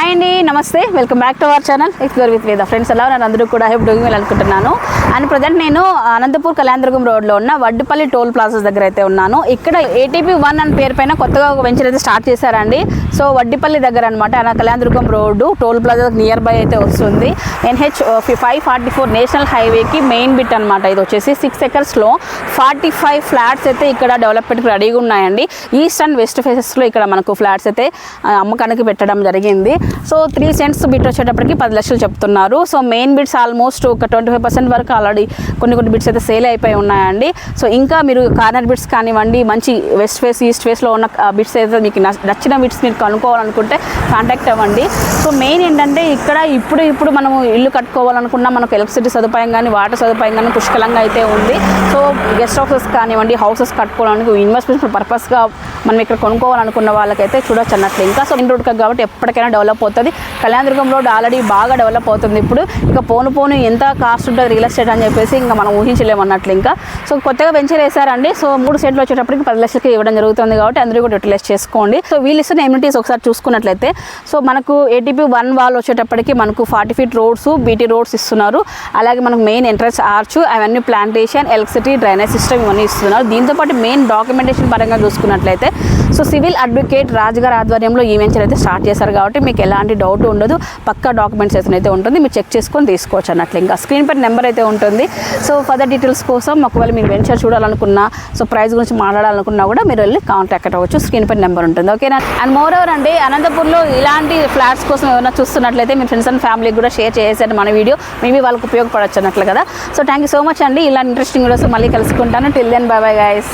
Hi అండి నమస్తే. Welcome back to our channel explore with Veda friends ఎలా ఉన్నారు? అందరూ కూడా హెప్ డూయింగ్ అనుకుంటున్నాను. అండ్ ప్రజెంట్ నేను అనంతపూర్ కళ్యాణదుర్గం రోడ్లో ఉన్న వడ్డుపల్లి టోల్ ప్లాజాస్ దగ్గర అయితే ఉన్నాను. ఇక్కడ ఏటీపీ వన్ అనే పేరు పైన కొత్తగా ఒక వెంచర్ అయితే స్టార్ట్ చేశారండి. సో వడ్డిపల్లి దగ్గర అనమాట Kalyanadurgam road toll plaza nearby అయితే వస్తుంది. NH five forty four national హైవేకి మెయిన్ బిట్ అనమాట ఇది వచ్చేసి సిక్స్ ఎకర్స్లో ఫార్టీ ఫైవ్ ఫ్లాట్స్ అయితే ఇక్కడ డెవలప్మెంట్కి రెడీగా ఉన్నాయండి. ఈస్ట్ అండ్ వెస్ట్ ఫేసెస్లో ఇక్కడ మనకు ఫ్లాట్స్ అయితే uh, అమ్మకానికి పెట్టడం జరిగింది. సో త్రీ సెంట్స్ బిట్ వచ్చేటప్పటికి పది లక్షలు చెప్తున్నారు. సో మెయిన్ బిట్స్ ఆల్మోస్ట్ ఒక ట్వంటీ ఫైవ్ పర్సెంట్ వరకు ఆల్రెడీ కొన్ని కొన్ని బిట్స్ అయితే సేల్ అయిపోయి ఉన్నాయండి. సో ఇంకా మీరు కార్నర్ బిట్స్ కానివ్వండి మంచి వెస్ట్ ఫేస్ ఈస్ట్ ఫేస్లో ఉన్న బిట్స్ అయితే మీకు నచ్చిన బిట్స్ మీరు కనుక్కోవాలనుకుంటే కాంటాక్ట్ అవ్వండి. సో మెయిన్ ఏంటంటే ఇక్కడ ఇప్పుడు ఇప్పుడు మనము ఇల్లు కట్టుకోవాలనుకున్నా మనకు ఎలక్ట్రిసిటీ సదుపాయం కానీ వాటర్ సదుపాయం కానీ పుష్కలంగా అయితే ఉంది. సో గెస్ట్ హౌసెస్ కానివ్వండి హౌసెస్ కట్టుకోవడానికి ఇన్వెస్ట్మెంట్ పర్పస్గా మనం ఇక్కడ కొనుక్కోవాలనుకున్న వాళ్ళకైతే చూడొచ్చు అన్నట్లు. ఇంకా సో మెయిన్ రోడ్ కాబట్టి ఎప్పటికైనా డెవలప్ అవుతుంది కళ్యాణదుర్గం రోడ్ ఆల్రెడీ బాగా డెవలప్ అవుతుంది ఇప్పుడు. ఇంకా పోను పోను ఎంత కాస్ట్ ఉంటుంది రియల్ ఎస్టేట్ అని చెప్పేసి ఇంకా మనం ఊహించలేము అన్నట్లు ఇంకా. సో కొత్తగా వెంచర్ వేశారండి సో మూడు సెంట్లు వచ్చేటప్పటికి పది లక్షలకి ఇవ్వడం జరుగుతుంది కాబట్టి అందరూ కూడా యూటిలైజ్ చేసుకోండి. సో వీళ్ళు ఇస్తున్న ఎమ్యూనిటీస్ ఒకసారి చూసుకున్నట్లయితే సో మనకు ఏటీపీ వన్ వాల్ వచ్చేటప్పటికి మనకు forty feet roads BT roads ఇస్తున్నారు. అలాగే మనకు మెయిన్ ఎంట్రన్స్ ఆర్చ్ అవన్నీ ప్లాంటేషన్ ఎలక్ట్రిసిటీ డ్రైనేజ్ సిస్టమ్ ఇవన్నీ ఇస్తున్నారు. దీంతోపాటు మెయిన్ డాక్యుమెంటేషన్ పరంగా చూసుకున్నట్లయితే సో సివిల్ అడ్వకేట్ రాజుగారి ఆధ్వర్యంలో ఈ వెంచర్ అయితే స్టార్ట్ చేశారు కాబట్టి మీకు ఎలాంటి డౌట్ ఉండదు. పక్కా డాక్యుమెంట్స్ అయితే ఉంటుంది. మీరు చెక్ చేసుకొని తీసుకోవచ్చు అన్నట్లు. ఇంకా స్క్రీన్ పై నెంబర్ అయితే ఉంటుంది. సో ఫర్దర్ డీటెయిల్స్ కోసం ఒకవేళ మీరు వెంచర్ చూడాలనుకున్నా సో ప్రైస్ గురించి మాట్లాడాలనుకున్నా కూడా మీరు వెళ్ళి కాంటాక్ట్ అవ్వచ్చు. స్క్రీన్ పై నెంబర్ ఉంటుంది. ఓకేనా అండ్ మోర్ ఓవర్ అండి అనంతపూర్లో ఇలాంటి ఫ్లాట్స్ కోసం ఏమైనా చూస్తున్నట్లయితే మీ ఫ్రెండ్స్ అండ్ ఫ్యామిలీకి కూడా షేర్ చేసేయండి మన వీడియో మేబీ వాళ్ళకి ఉపయోగపడచ్చు అన్నట్లు కదా. So thank you so much అండి. ఇలా ఇంట్రెస్టింగ్ వీడియోస్ మళ్ళీ కలుసుకుంటాను. Till then bye bye guys